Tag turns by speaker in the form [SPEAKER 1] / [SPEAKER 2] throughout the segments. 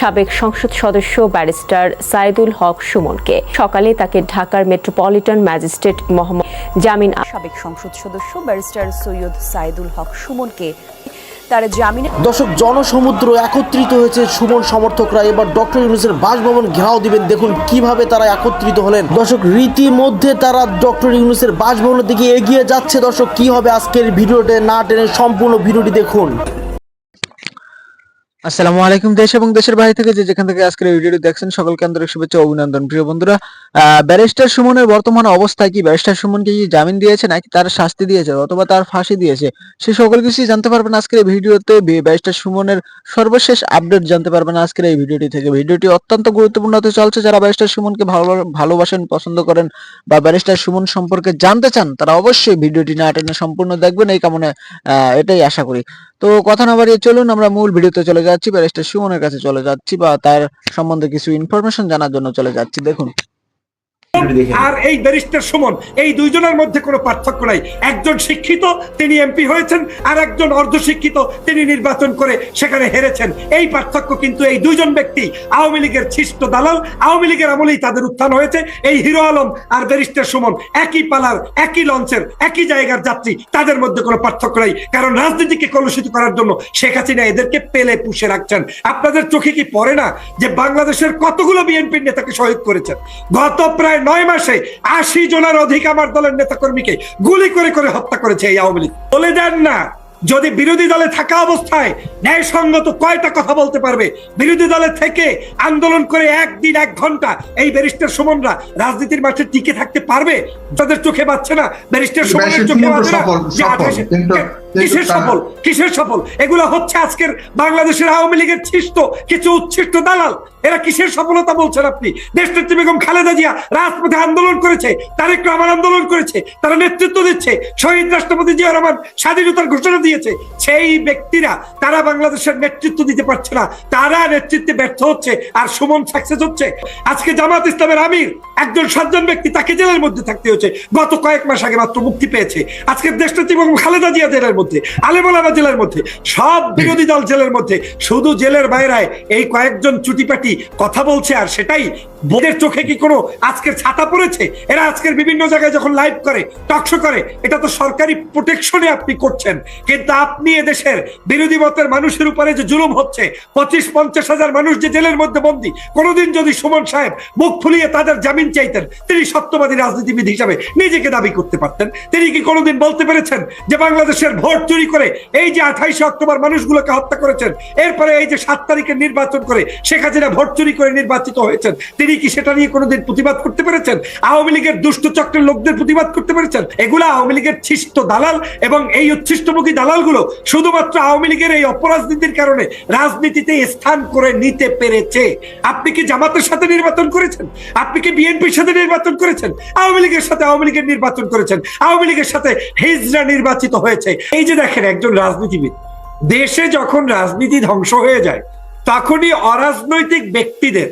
[SPEAKER 1] সাবেক সংসদ সদস্য ব্যারিস্টার সাইদুল হক সুমনকে। সকালে তাকে ঢাকার মেট্রোপলিটন ম্যাজিস্ট্রেট মোহাম্মদ জামিন সাবেক সংসদ সদস্য ব্যারিস্টার সৈয়দ সাইদুল হক সুমনকে। তার জামিন
[SPEAKER 2] দর্শক, জনসমুদ্র একত্রিত হয়েছে সুমন সমর্থকরা। এবার ডক্টর ইউনুসের বাসভবন ঘেরাও দিবেন। দেখুন কীভাবে তারা একত্রিত হলেন। দর্শক, রীতিমধ্যে তারা ডক্টর ইউনুসের বাসভবনের দিকে এগিয়ে যাচ্ছে। দর্শক, কি হবে আজকের ভিডিওতে না টেনে সম্পূর্ণ ভিডিওটি দেখুন।
[SPEAKER 3] আসসালামু আলাইকুম দেশ এবং দেশের বাইরে থেকে যে যেখান থেকে আজকের ভিডিওটি দেখছেন, সকলকে আন্তরিক শুভেচ্ছা অভিনন্দন। প্রিয় বন্ধুরা ব্যারিস্টার সুমনের বর্তমান অবস্থা কি? ব্যারিস্টার সুমনকে কি জামিন দিয়েছে নাকি তার শাস্তি দিয়েছে অথবা তার ফাঁসি দিয়েছে? সে সকল কিছুই জানতে পারবেন আজকের এই ভিডিওতে। ব্যারিস্টার সুমনের সর্বশেষ আপডেট জানতে পারবেন আজকের এই ভিডিওটি থেকে। ভিডিওটি অত্যন্ত গুরুত্বপূর্ণ, হতে চলছে। যারা ব্যারিস্টার সুমনকে ভালো ভালোবাসেন, পছন্দ করেন বা ব্যারিস্টার সুমন সম্পর্কে জানতে চান, তারা অবশ্যই ভিডিওটি না টেনে সম্পূর্ণ দেখবেন। এই কামনে এটাই আশা করি। তো কথা না বাড়িয়ে চলুন, আমরা মূল ভিডিওতে চলে যাচ্ছি, ব্যারিস্টার সুমনের কাছে চলে যাচ্ছি বা তার সম্বন্ধে কিছু ইনফরমেশন জানার জন্য চলে যাচ্ছি। দেখুন
[SPEAKER 4] আর এই ব্যারিস্টার সুমন। এই দুইজনের মধ্যে কোনো পার্থক্য নাই। একজন শিক্ষিত তিনি এমপি হয়েছেন আর একজন অর্ধশিক্ষিত তিনি নির্বাচন করে সেখানে হেরেছেন। এই পার্থক্য কিন্তু এই দুইজন ব্যক্তি আওয়ামী লীগের ছিষ্ট দালাল আওয়ামী লীগের আমলেই তাদের উত্থান হয়েছে। এই হিরো আলম আর ব্যারিস্টার সুমন একই পালার একই লঞ্চের একই জায়গার যাত্রী তাদের মধ্যে কোনো পার্থক্য নাই। কারণ রাজনীতিকে কলুষিত করার জন্য শেখ হাসিনা এদেরকে পেলে পুষে রাখছেন। আপনাদের চোখে কি পড়ে না যে বাংলাদেশের কতগুলো বিএনপির নেতাকে শহীদ করেছেন? গত প্রায় নয় মাসে আশি জনের অধিক আমার দলের নেতাকর্মীকে গুলি করে করে হত্যা করেছে এই আওয়ামী লীগ। বলে দেন না যদি বিরোধী দলে থাকা অবস্থায় ন্যায়সঙ্গত কয়টা কথা বলতে পারবে? বিরোধী দলে থেকে আন্দোলন করে একদিন এক ঘণ্টা এই ব্যারিস্টার সুমনরা রাজনীতির মাঠে টিকে থাকতে পারবে? তাদের চোখে পাচ্ছে না। ব্যারিস্টার সুমনের চোখে পাচ্ছে না। যে
[SPEAKER 5] সফল,
[SPEAKER 4] 28
[SPEAKER 5] কিন্তু-
[SPEAKER 4] কিসের সফল? কিসের সফল? এগুলো হচ্ছে আজকের বাংলাদেশের আওয়ামী লীগের ছিষ্ট কিছু উচ্ছিষ্ট দালাল। এরা কিসের সফলতা বলছেন আপনি? দেশনেত্রী বেগম খালেদা জিয়া রাজপথে আন্দোলন করেছে, তারেক রহমান আন্দোলন করেছে, তারা নেতৃত্ব দিচ্ছে, শহীদ রাষ্ট্রপতি জিয়া রহমান স্বাধীনতার ঘোষণা দিয়েছে। সেই ব্যক্তিরা, তারা বাংলাদেশের নেতৃত্ব দিতে পারছে না। তারা নেতৃত্বে ব্যর্থ হচ্ছে আর সুমন সাকসেস হচ্ছে। আজকে জামাত ইসলামের আমির একজন সাতজন ব্যক্তি তাকে জেলের মধ্যে থাকতে হচ্ছে গত কয়েক মাস আগে মাত্র মুক্তি পেয়েছে। আজকে দেশনেত্রী বেগম খালেদা জিয়া জেলের মধ্যে, আলেমালামা জেলের মধ্যে, সব বিরোধী দল জেলের মধ্যে, শুধু জেলের বাইরায় এই কয়েকজন চুটিপাটি কথা বলছে আর সেটাই বোধের চোখে কি কোনো আজকের ছাতা পড়েছে? এরা আজকের বিভিন্ন জায়গায় যখন লাইভ করে টকশো করে, এটা তো সরকারি প্রোটেকশনে আপনি করছেন। কিন্তু আপনি এদেশের বিরোধী মতের মানুষের উপরে যে জুলুম হচ্ছে, পঁচিশ পঞ্চাশ হাজার মানুষ যে জেলের মধ্যে বন্দী, কোনোদিন যদি সুমন সাহেব মুখ ফুলিয়ে তাদের জামিন চাইতেন। তিনি সত্যবাদী রাজনীতিবিদ হিসাবে নিজেকে দাবি করতে পারতেন। তিনি কি কোনোদিন বলতে পেরেছেন যে বাংলাদেশের ভোট চুরি করে এই যে আঠাইশে অক্টোবর মানুষগুলোকে হত্যা করেছেন, এরপরে এই যে সাত তারিখের নির্বাচন করে শেখ হাসিনা ভোট চুরি করে নির্বাচিত হয়েছেন, তিনি কি সেটা নিয়ে কোনোদিন প্রতিবাদ করতে পেরেছেন? আওয়ামী লীগের দুষ্ট চক্রের লোকদের প্রতিবাদ করতে পেরেছেন? এগুলো আওয়ামী লীগের ছিষ্ট দালাল এবং এই উচ্ছিষ্টমুখী দালালগুলো শুধুমাত্র আওয়ামী লীগের এই অপরাজনীতির কারণে রাজনীতিতে স্থান করে নিতে পেরেছে। আপনি কি জামাতের সাথে নির্বাচন করেছেন? আপনি কি বিএনপির সাথে নির্বাচন করেছেন, আওয়ামী লীগের সাথে আওয়ামী লীগের নির্বাচন করেছেন, আওয়ামী লীগের সাথে হিজরা নির্বাচিত হয়েছে। এই যে দেখেন একজন রাজনীতিবিদ, দেশে যখন রাজনীতি ধ্বংস হয়ে যায়, তখনই অরাজনৈতিক ব্যক্তিদের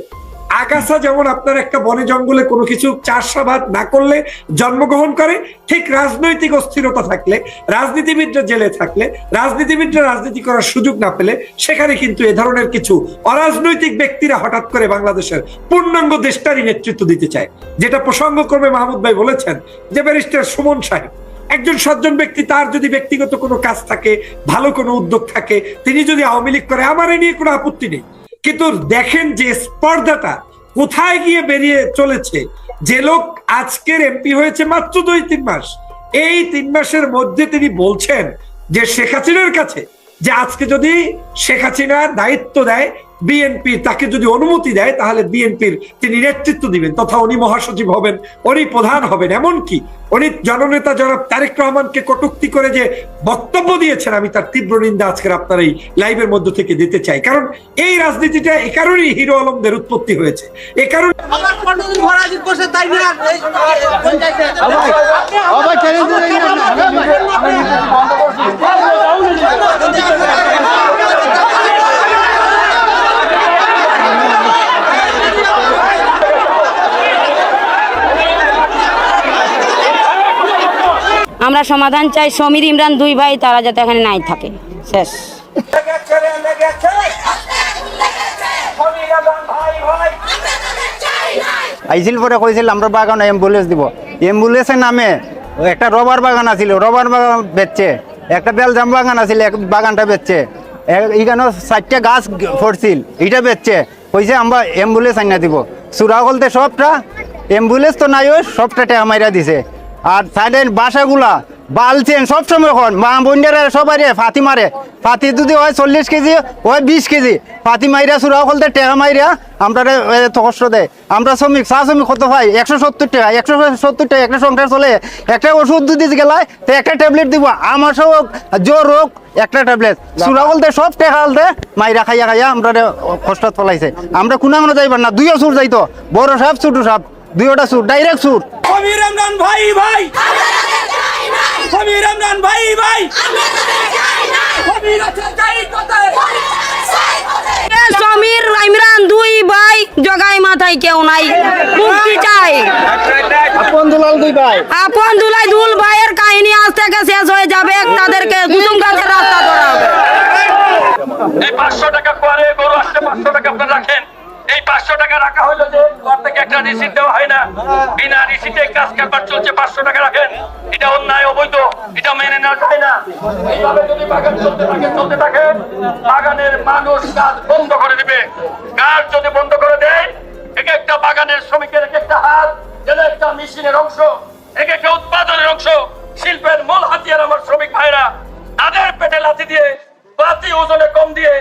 [SPEAKER 4] আগাছা যেমন আপনার একটা বনে জঙ্গলে কোনো কিছু চাষাবাদ না করলে জন্মগ্রহণ করে, ঠিক রাজনৈতিক অস্থিরতা থাকলে, রাজনীতিবিদরা জেলে থাকলে, রাজনীতিবিদরা রাজনীতি করার সুযোগ না পেলে, সেখানে কিন্তু এ ধরনের কিছু অরাজনৈতিক ব্যক্তিরা হঠাৎ করে বাংলাদেশের পূর্ণাঙ্গ দেশটারই নেতৃত্ব দিতে চায়। যেটা প্রসঙ্গক্রমে মাহমুদ ভাই বলেছেন যে ব্যারিস্টার সুমন সাহেব, একজন সজ্জন ব্যক্তি, তার যদি ব্যক্তিগত কোনো কাজ থাকে, ভালো কোনো উদ্যোগ থাকে, তিনি যদি আওয়ামী লীগ করে, আমার এ নিয়ে কোনো আপত্তি নেই। কিন্তু দেখেন যে স্পর্ধাটা কোথায় গিয়ে বেরিয়ে চলেছে। যে লোক আজকের এমপি হয়েছে মাত্র দুই তিন মাস। এই তিন মাসের মধ্যে তিনি বলছেন যে শেখ হাসিনার কাছে যে আজকে যদি শেখ হাসিনা দায়িত্ব দেয় বিএনপি তাকে যদি অনুমতি দেয় তাহলে বিএনপির তিনি নেতৃত্ব দিবেন। তথা উনি মহাসচিব হবেন উনি প্রধান হবেন। এমনকি উনি জননেতা জনাব তারেক রহমানকে কটুক্তি করে যে বক্তব্য দিয়েছেন আমি তার তীব্র নিন্দা আজকের আপনার এই লাইভের মধ্য থেকে দিতে চাই। কারণ এই রাজনীতিটা এ কারণেই হিরো আলমদের উৎপত্তি হয়েছে। এ কারণে
[SPEAKER 6] আমার কন্ট্রোল ভরাজিত করছে তাই না এই- পঞ্চায়েতে।
[SPEAKER 7] আমরা সমাধান চাই। সমীর ইমরান দুই ভাই, তারা যাতে এখানে নাই থাকে। শেষ।
[SPEAKER 5] আইছিল পরে কইছিল, আমরা বাগানে অ্যাম্বুলেন্স দিব। অ্যাম্বুলেন্সের নামে একটা রবার বাগান আছিল, রবার বাগান বেচছে। একটা বেলজাম বাগান আছিল, এক বাগানটা বেচছে। এখানে চারটে গাছ ফরছিল এটা বেচছে। কইছে, আমরা অ্যাম্বুলেন্স আইনা দিব। সুরা বলতে, সবটা অ্যাম্বুলেন্স তো নাই সবটা টেহা মাইরা দিছে। আর সাইডের বাসাগুলা বালছেন, সবসময় এখন মা বোনরা সবাই ফাতি মারে। ফাতি যদি হয় চল্লিশ কেজি, হয় বিশ কেজি। ফাতি মাইরা সুরা হলতে টেহা মাইরা আমরা কষ্ট দেয়। আমরা শ্রমিক, চা শ্রমিক কত পাই একশো সত্তর টাকা, একশো সত্তর টাকা, একটা সংসার চলে। একটা ওষুধ যদি গেলায়, তো একটা ট্যাবলেট দিব। আমার সব জ্বর, রোগ, একটা ট্যাবলেট। সুরা বলতে সব টেকা হলতে মাইরা খাইয়া খাইয়া আমরা কষ্ট ফলাইছে। আমরা কোনা কোনো যাইবার না, দুইও সুর যাইতো। বড় সাপ, ছোট সাপ। দুইটা সুর ডাইরেক্ট সুর
[SPEAKER 6] সমীর রমজান ভাই ভাই। সমীর রমজান ভাই ভাই। সমীর
[SPEAKER 7] ইমরান দুই ভাই জগাই মাথায় কেউ নাই। মুক্তি চাই।
[SPEAKER 5] আপন দুলাল দুই ভাই।
[SPEAKER 7] আপন দুলাই দুল ভাইয়ের কাহিনী আজ থেকে শেষ হয়ে যাবে। তাদেরকে কুসুম গাছের রাস্তা ধরা হবে।
[SPEAKER 8] এই পাঁচশো টাকা পরে গরু আসছে পাঁচশো টাকা আপনি রাখেন। এই পাঁচশো টাকা রাখা হলো যে ঘর একটা রিসিট দেওয়া হয় না। বিনা রিসিটে কাজ কারবার চলছে, পাঁচশো টাকা রাখেন। এটা অন্যায়, অবৈধ। এটা মেনে নেওয়া যায় না। এইভাবে যদি বাগান চলতে থাকে চলতে থাকে, বাগানের মানুষ কাজ বন্ধ করে দিবে। কাজ যদি বন্ধ করে দেয়, এক একটা বাগানের শ্রমিকের এক একটা হাত যেন একটা মেশিনের অংশ, এক একটা উৎপাদনের অংশ, শিল্পের মূল হাতিয়ার আমার শ্রমিক ভাইরা, তাদের পেটে লাথি দিয়ে, বাতি ওজনে কম দিয়ে,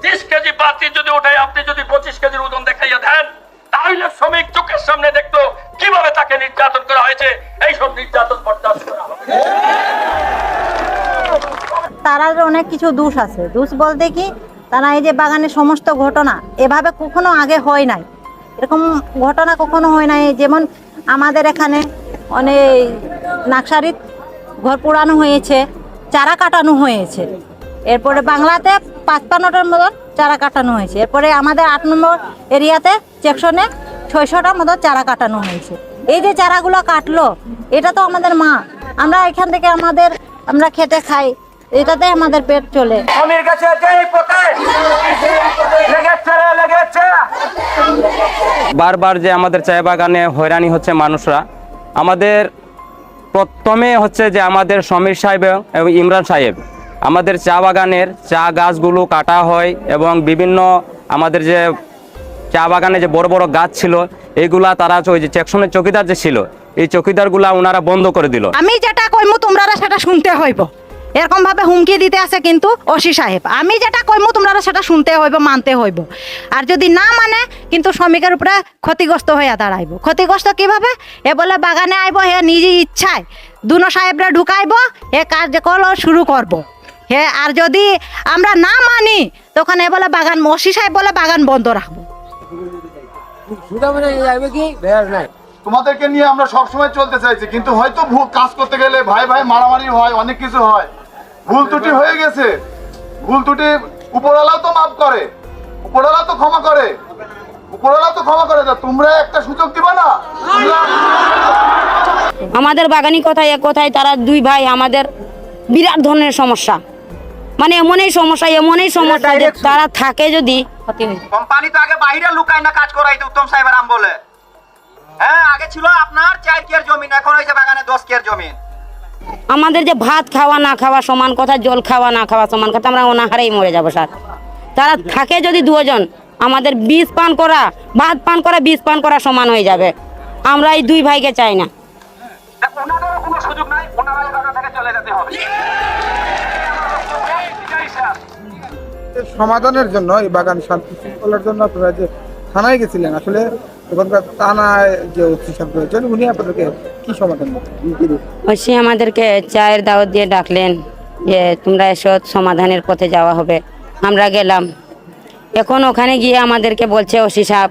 [SPEAKER 8] ত্রিশ কেজি বাতি যদি উঠাই আপনি যদি পঁচিশ কেজির ওজন
[SPEAKER 9] অনেক কিছু দোষ আছে। দোষ বলতে কি, তারা এই যে বাগানের সমস্ত ঘটনা এভাবে কখনো আগে হয় নাই। এরকম ঘটনা কখনো হয় নাই, যেমন আমাদের এখানে অনেক নাকসারিত ঘর পোড়ানো হয়েছে, চারা কাটানো হয়েছে। এরপরে বাংলাতে পাঁচ পাঁচপান্নটার মতন চারা কাটানো হয়েছে। এরপরে আমাদের আট নম্বর এরিয়াতে সেকশনে ছয়শটার মতো চারা কাটানো হয়েছে। এই যে চারাগুলো কাটলো, এটা তো আমাদের মা। আমরা এখান থেকে আমাদের, আমরা খেতে খাই। এটাতে আমাদের পেট চলে।
[SPEAKER 6] কাছে
[SPEAKER 10] বারবার যে আমাদের চা বাগানে হয়রানি হচ্ছে মানুষরা আমাদের প্রথমে হচ্ছে যে আমাদের সমীর সাহেব এবং ইমরান সাহেব আমাদের চা বাগানের চা গাছগুলো কাটা হয় এবং বিভিন্ন আমাদের যে চা বাগানে যে বড় বড় গাছ ছিল এইগুলা তারা ওই যে চেকশনের চকিদার যে ছিল এই চকিদারগুলা ওনারা বন্ধ করে দিল।
[SPEAKER 9] আমি যেটা কইমু তোমরা সেটা শুনতে হইব। এরকম ভাবে হুমকি দিতে আছে কিন্তু অসি সাহেব। আমি যেটা কইমু তোমরা সেটা শুনতে হইব, মানতে হইব। আর যদি না মানে কিন্তু শ্রমিকের উপরে ক্ষতিগ্রস্ত হইয়া দাঁড়াইব। ক্ষতিগ্রস্ত কীভাবে? এ বলে বাগানে আইব, হে নিজে ইচ্ছায়। দুনো সাহেবরা ঢুকাইব, এ কার্যকল শুরু করব। হে, আর যদি আমরা না মানি, তখন এ বলে বাগান অসি সাহেব বলে বাগান বন্ধ রাখব।
[SPEAKER 11] তোমাদেরকে নিয়ে আমরা সব সময় চলতে চাইছি, কিন্তু হয়তো কাজ করতে গেলে ভাই ভাই মারামারি হয়, অনেক কিছু হয়। ভুল ত্রুটি হয়ে গেছে। ভুল ত্রুটি উপরওয়ালাও তো মাফ করে। উপরওয়ালা তো ক্ষমা করে। উপরওয়ালা তো ক্ষমা করে। তা তোমরা একটা সুযোগ দিবা না?
[SPEAKER 7] আমাদের বাগানি কথায় এক কথায় তারা দুই ভাই আমাদের বিরাট ধরনের সমস্যা। মানে এমনই সমস্যা এমনই সমস্যা যে তারা থাকে যদি
[SPEAKER 6] কোম্পানি তো আগে বাইরে লুকায় না কাজ করাইতে উত্তম সাহেবের আম বলে হ্যাঁ আগে ছিল আপনার চার কেয়ার জমিন এখন হয়েছে বাগানে দশ কেয়ার জমিন
[SPEAKER 7] আমাদের যে ভাত খাওয়া না খাওয়া সমান কথা জল খাওয়া না খাওয়া সমান কথা আমরা অনাহারেই মরে যাব স্যার। তারা থাকে যদি দুজন আমাদের বিষ পান করা ভাত পান করা বিষ পান করা সমান হয়ে যাবে। আমরা এই দুই ভাইকে চাই না।
[SPEAKER 6] ওনাদেরও কোনো সুযোগ নাই ওনারা এই বাগান থেকে চলে যেতে হবে। এটাই স্যার
[SPEAKER 12] সমাধানের জন্য এই বাগান শান্তি শৃঙ্খলার জন্য আপনারা যে থানায় গেছিলেন আসলে এখানকার দিলেন?
[SPEAKER 7] আমাদেরকে চায়ের দাওয়াত দিয়ে ডাকলেন যে তোমরা এসো, সমাধানের পথে যাওয়া হবে। আমরা গেলাম। এখন ওখানে গিয়ে আমাদেরকে বলছে, ওসি সাহেব,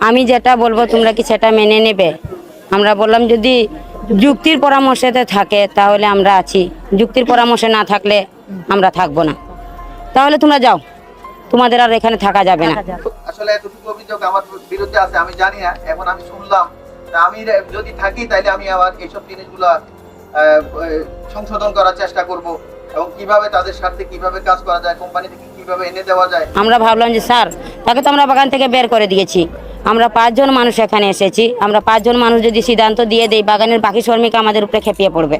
[SPEAKER 7] আমি যেটা বলব তোমরা কি সেটা মেনে নেবে? আমরা বললাম, যদি যুক্তির পরামর্শেতে থাকে, তাহলে আমরা আছি। যুক্তির পরামর্শে না থাকলে আমরা থাকব না। তাহলে তোমরা যাও। তোমাদের আর এখানে থাকা যাবে না।
[SPEAKER 11] আসলে এতটুকু অভিযোগ আমার বিরুদ্ধে আছে, আমি জানি না। এখন আমি শুনলাম। আমি যদি থাকি তাহলে আমি আবার এইসব জিনিসগুলো সংশোধন করার চেষ্টা করব এবং কীভাবে তাদের স্বার্থে কীভাবে কাজ করা যায় কোম্পানি থেকে কীভাবে
[SPEAKER 2] এনে দেওয়া যায়।
[SPEAKER 7] আমরা ভাবলাম যে, স্যার, তাকে তো আমরা বাগান থেকে বের করে দিয়েছি। আমরা পাঁচজন মানুষ এখানে এসেছি। আমরা পাঁচজন মানুষ যদি সিদ্ধান্ত দিয়ে দেই, বাগানের বাকি শ্রমিক আমাদের উপরে খেপিয়ে পড়বে।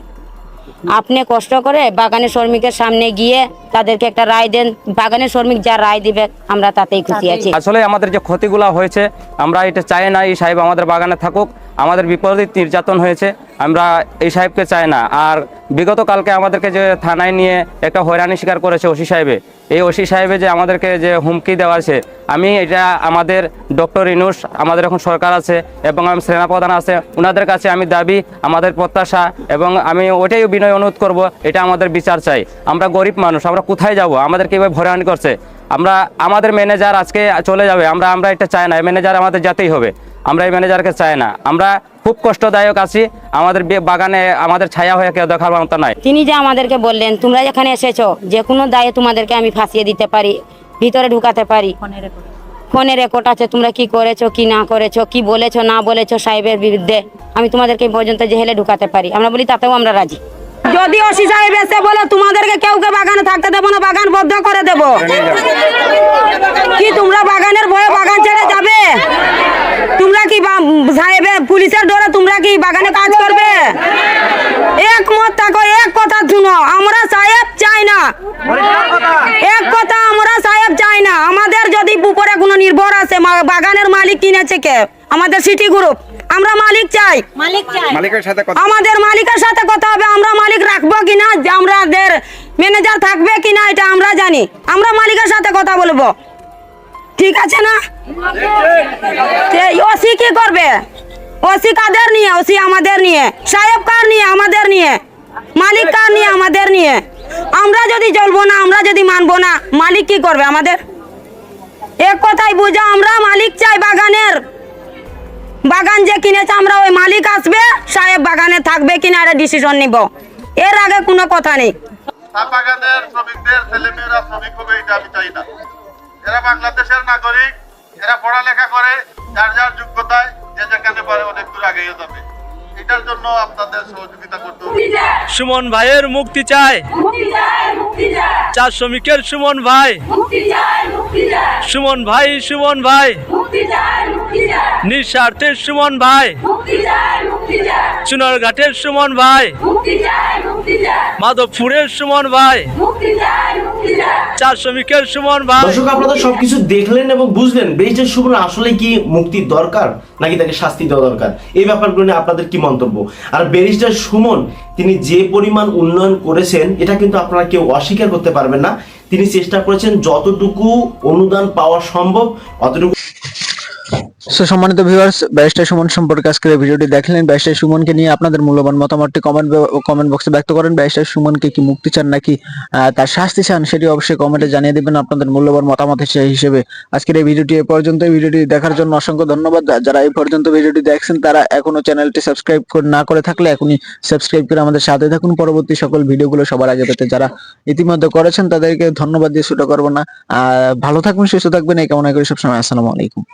[SPEAKER 7] আপনি কষ্ট করে বাগানের শ্রমিকের সামনে গিয়ে তাদেরকে একটা রায় দেন। বাগানের শ্রমিক যা রায় দিবে আমরা তাতেই খুশি আছি।
[SPEAKER 10] আসলে আমাদের যে ক্ষতিগুলো হয়েছে আমরা এটা চাই না এই সাহেব আমাদের বাগানে থাকুক। আমাদের বিপরীত নির্যাতন হয়েছে। আমরা এই সাহেবকে চাই না। আর বিগত কালকে আমাদেরকে যে থানায় নিয়ে একটা হয়রানি স্বীকার করেছে ওসি সাহেবে, এই ওসি সাহেবে যে আমাদেরকে যে হুমকি দেওয়া আছে, আমি এটা আমাদের ডক্টর ইনুস, আমাদের এখন সরকার আছে এবং আমি সেনাপ্রধান আছে ওনাদের কাছে আমি দাবি, আমাদের প্রত্যাশা এবং আমি ওটাই বিনয় অনুরোধ করব, এটা আমাদের বিচার চাই। আমরা গরিব মানুষ, আমরা কোথায় যাব? আমাদেরকে এভাবে হয়রানি করছে। আমরা, আমাদের ম্যানেজার আজকে চলে যাবে, আমরা আমরা এটা চাই না ম্যানেজার আমাদের যেতেই হবে। আমরা এই ম্যানেজারকে চাই না। আমরা খুব কষ্টদায়ক আছি। আমাদের বাগানে আমাদের ছায়া হয়ে কেউ দেখার মতো নাই।
[SPEAKER 7] তিনি যে আমাদেরকে বললেন তোমরা যেখানে এসেছ যে কোনো দায়ে তোমাদেরকে আমি ফাঁসিয়ে দিতে পারি ভিতরে ঢুকাতে পারি। ফোনে রেকর্ড আছে তোমরা কি করেছ কি না করেছ কি বলেছ না বলেছ সাহেবের বিরুদ্ধে? আমি তোমাদেরকে এই পর্যন্ত জেহেলে ঢুকাতে পারি। আমরা বলি তাতেও আমরা রাজি। যদি ওসি সাহেব এসে বলে তোমাদেরকে কেউ কে বাগানে থাকতে দেবো না বাগান বদ্ধ করে দেব। কি তোমরা বাগানের ভয়ে বাগান ছেড়ে যাবে? তোমরা কি পুলিশের ডরে তোমরা কি বাগানে কাজ করবে? একমত থাকো এক কথা শুনো আমরা সাহেব চাই না। এক কথা আমরা সাহেব চাই না। আমাদের যদি উপরে কোনো নির্ভর আছে মা- বাগানের মালিক কিনেছে কে? আমাদের সিটি গ্রুপ আমরা মালিক চাই।
[SPEAKER 9] মালিক চাই।
[SPEAKER 12] মালিকের সাথে কথা
[SPEAKER 7] আমাদের মালিকের সাথে কথা হবে আমরা মালিক রাখব কিনা যে আমাদের ম্যানেজার থাকবে কিনা এটা আমরা জানি। আমরা মালিকের সাথে কথা বলব। ঠিক আছে না? ওসি কি করবে? ওসি কাদের নিয়ে? ওসি আমাদের নিয়ে। সাহেব কার নিয়ে? আমাদের নিয়ে। মালিক কার নিয়ে? আমাদের নিয়ে। আমরা যদি চলবো না, আমরা যদি মানবো না, মালিক কি করবে আমাদের? এক কথাই বুঝো, আমরা মালিক চাই বাগানের। বাগান যে কিনেছে, আমরা ওই মালিক আসবে, সাহেব বাগানে থাকবে কিনা এটা ডিসিশন নিব। এর আগে কোনো কথা নেই।
[SPEAKER 11] বাগানের শ্রমিকদের, ছেলেমেয়েরা শ্রমিক হবে, এটা আমি চাই না। এরা বাংলাদেশের নাগরিক এরা পড়ালেখা করে যার যার যোগ্যতায় যে যেখানে পারে অনেক দূর আগেও যাবে। এটার জন্য আপনাদের সহযোগিতা করতে হবে।
[SPEAKER 6] সুমন ভাইয়ের মুক্তি চাই। চা শ্রমিকের সুমন ভাই। সুমন ভাই সুমন ভাই। নিঃস্বার্থের সুমন ভাই। চুনারঘাটের সুমন ভাই। মাধবপুরের সুমন ভাই। চা শ্রমিকের সুমন ভাই।
[SPEAKER 2] দর্শক আপনারা সবকিছু দেখলেন এবং বুঝলেন ব্যারিস্টার সুমন আসলে কি মুক্তির দরকার নাকি তাকে শাস্তি দেওয়া দরকার? এই ব্যাপারগুলো নিয়ে আপনাদের কি মন্তব্য? আর ব্যারিস্টার সুমন তিনি যে পরিমাণ উন্নয়ন করেছেন এটা কিন্তু আপনারা কেউ অস্বীকার করতে পারবেন না। তিনি চেষ্টা করেছেন যতটুকু অনুদান পাওয়া সম্ভব অতটুকু
[SPEAKER 3] সো সম্মানিত ভিউয়ার্স ব্যারিস্টার সুমন সম্পর্কে আজকের এই ভিডিওটি দেখলেন। ব্যারিস্টার সুমনকে নিয়ে আপনাদের মূল্যবান মতামতটি কমেন্ট কমেন্ট বক্সে ব্যক্ত করেন। ব্যারিস্টার সুমনকে কি মুক্তি চান নাকি তার শাস্তি চান সেটি অবশ্যই কমেন্টে জানিয়ে দিবেন আপনাদের মূল্যবান মতামত হিসে- হিসেবে। আজকের এই ভিডিওটি এ পর্যন্ত। ভিডিওটি দেখার জন্য অসংখ্য ধন্যবাদ। যারা এই পর্যন্ত ভিডিওটি দেখছেন, তারা এখনও চ্যানেলটি সাবস্ক্রাইব না করে থাকলে এখনই সাবস্ক্রাইব করে আমাদের সাথে থাকুন। পরবর্তী সকল ভিডিওগুলো সবার আগে পেতে যারা ইতিমধ্যে করেছেন, তাদেরকে ধন্যবাদ দিয়ে শুরু করব না। ভালো থাকবেন, সুস্থ থাকবেন। এই কামনা করি সবসময়। আসসালামু আলাইকুম।